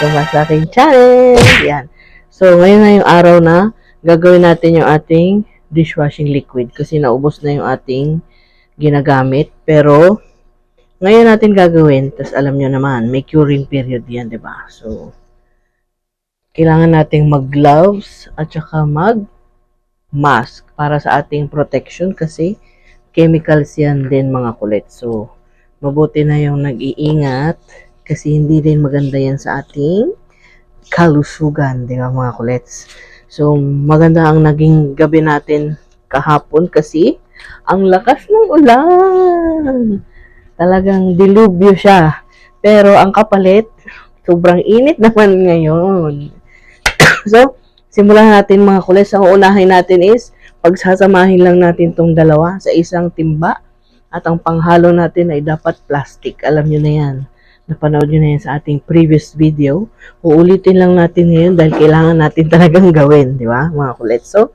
Welcome sa aking channel! Yan. So, ngayon na yung araw na gagawin natin yung ating dishwashing liquid kasi naubos na yung ating ginagamit. Pero, ngayon natin gagawin. Tapos, alam nyo naman, may curing period yan, ba? So, kailangan nating mag-gloves at saka mag-mask para sa ating protection kasi chemicals yan din mga kulit. So, mabuti na yung nag-iingat kasi hindi din maganda yan sa ating kalusugan, di ba mga kulets? So, maganda ang naging gabi natin kahapon kasi ang lakas ng ulan. Talagang dilubyo siya. Pero ang kapalit, sobrang init naman ngayon. so, simulan natin mga kulets. Ang unahin natin is, pagsasamahin lang natin tong dalawa sa isang timba. At ang panghalo natin ay dapat plastic. Alam nyo na yan. Napanood nyo na yan sa ating previous video. Uulitin lang natin ngayon dahil kailangan natin talagang gawin. Di ba, mga kulit? So,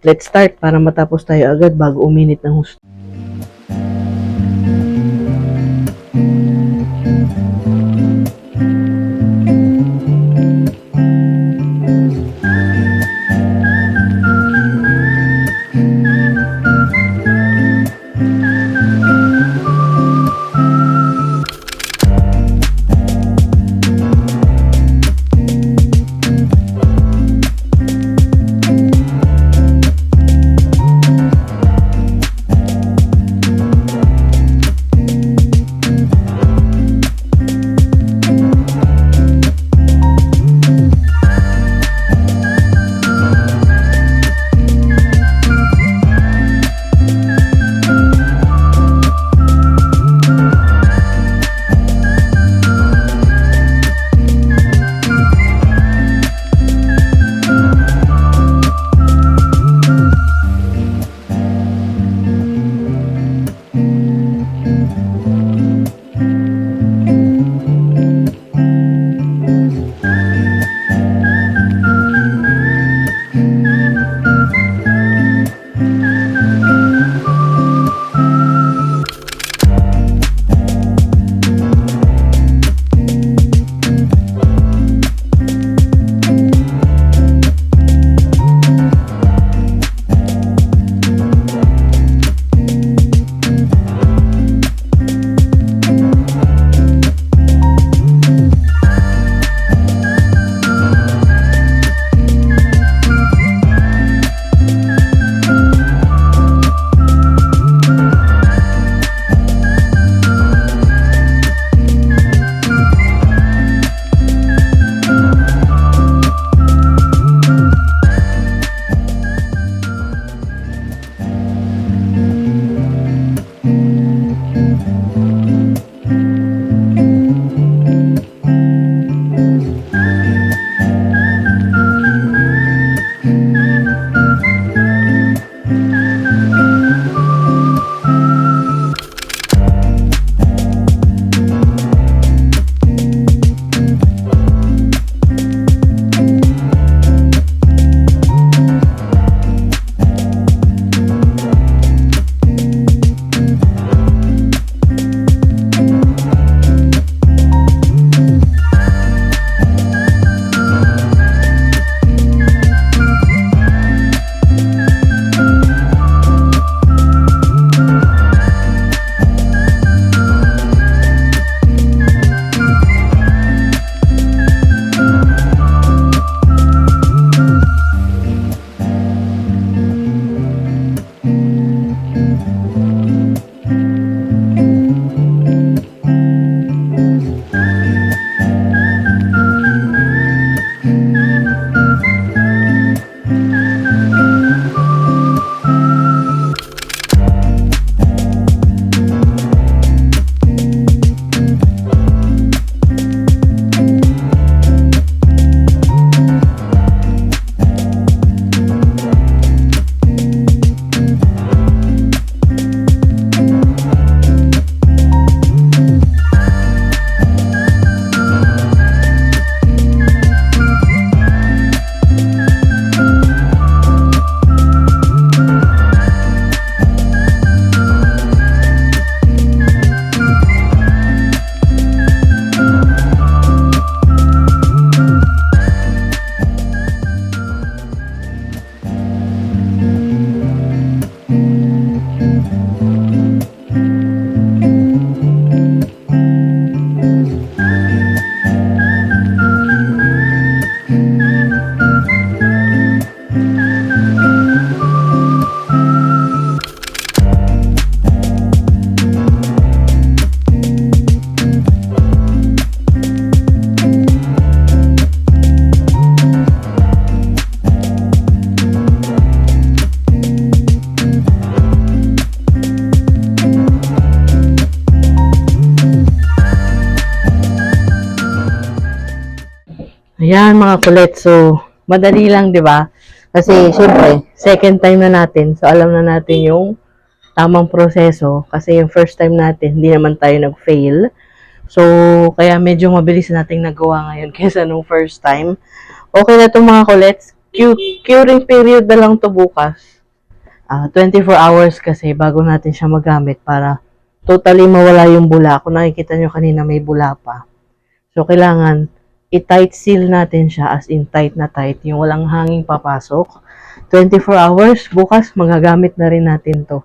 let's start para matapos tayo agad bago uminit ng husto. Ayan mga kulit. So, madali lang, di ba? Kasi, syempre, second time na natin. So, alam na natin yung tamang proseso. Kasi yung first time natin, hindi naman tayo nag-fail. So, kaya medyo mabilis nating nagawa ngayon kaysa nung first time. Okay na itong mga kulets. Cu- curing period na lang to bukas. Ah, 24 hours kasi bago natin siya magamit para totally mawala yung bula. Kung nakikita nyo kanina may bula pa. So, kailangan i-tight seal natin siya as in tight na tight, yung walang hanging papasok. 24 hours, bukas magagamit na rin natin to.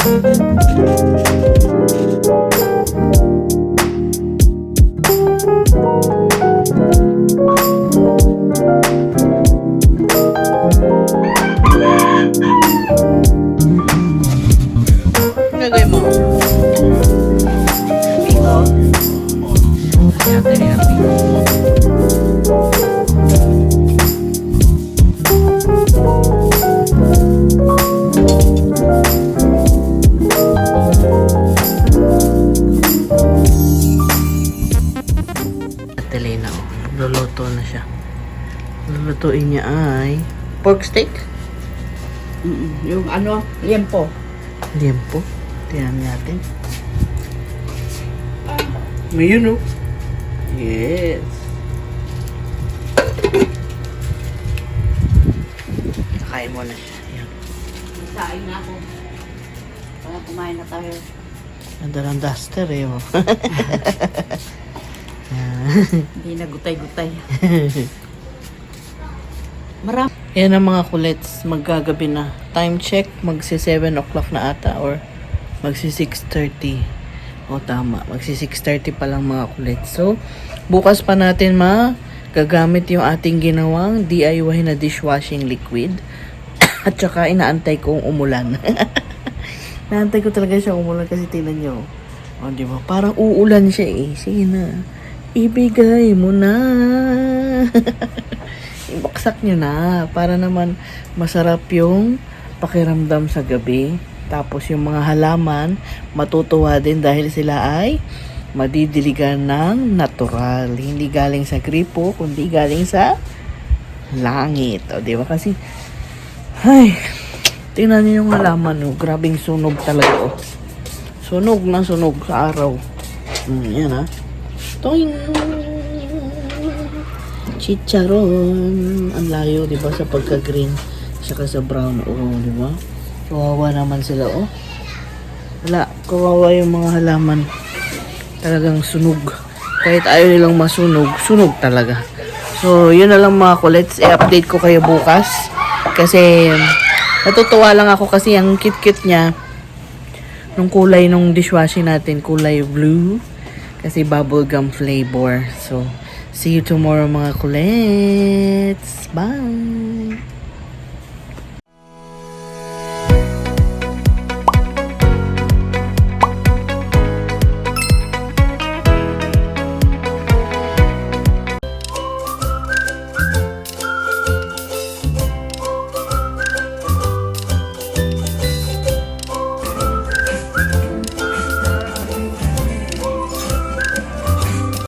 Gagawin Lulutuin niya ay pork steak. Mm, Yung ano, liempo. Liempo. Tingnan natin. May yun, oh. Yes. Kain mo na siya. Yan. Kain na ako. Para kumain na tayo. Ganda ng duster, eh, oh. Hindi na gutay-gutay. Marami. Yan ang mga kulets. Maggagabi na. Time check. Magsi 7 o'clock na ata or magsi 6.30. O tama. Magsi 6.30 pa lang mga kulets. So, bukas pa natin magagamit yung ating ginawang DIY na dishwashing liquid. At saka inaantay kong umulan. Inaantay ko talaga siya umulan kasi tingnan nyo. O, di ba? Parang uulan siya eh. Sige na. Ibigay mo na. Ibaksak nyo na para naman masarap yung pakiramdam sa gabi. Tapos yung mga halaman, matutuwa din dahil sila ay madidiligan ng natural. Hindi galing sa gripo, kundi galing sa langit. O, di ba? Kasi, ay, tingnan niyo yung halaman, oh. Grabing sunog talaga, oh. Sunog na sunog sa araw. Mm, yan, ha. Toing! Chicharon. Ang layo, di ba, sa pagka-green. Saka sa brown. Oo, di ba? Kawawa naman sila, oh. Wala, kawawa yung mga halaman. Talagang sunog. Kahit ayaw nilang masunog, sunog talaga. So, yun na lang mga kulets. I-update ko kayo bukas. Kasi, natutuwa lang ako kasi ang cute-cute niya. Nung kulay nung dishwashing natin, kulay blue. Kasi bubblegum flavor. So, see you tomorrow mga kulets. Bye!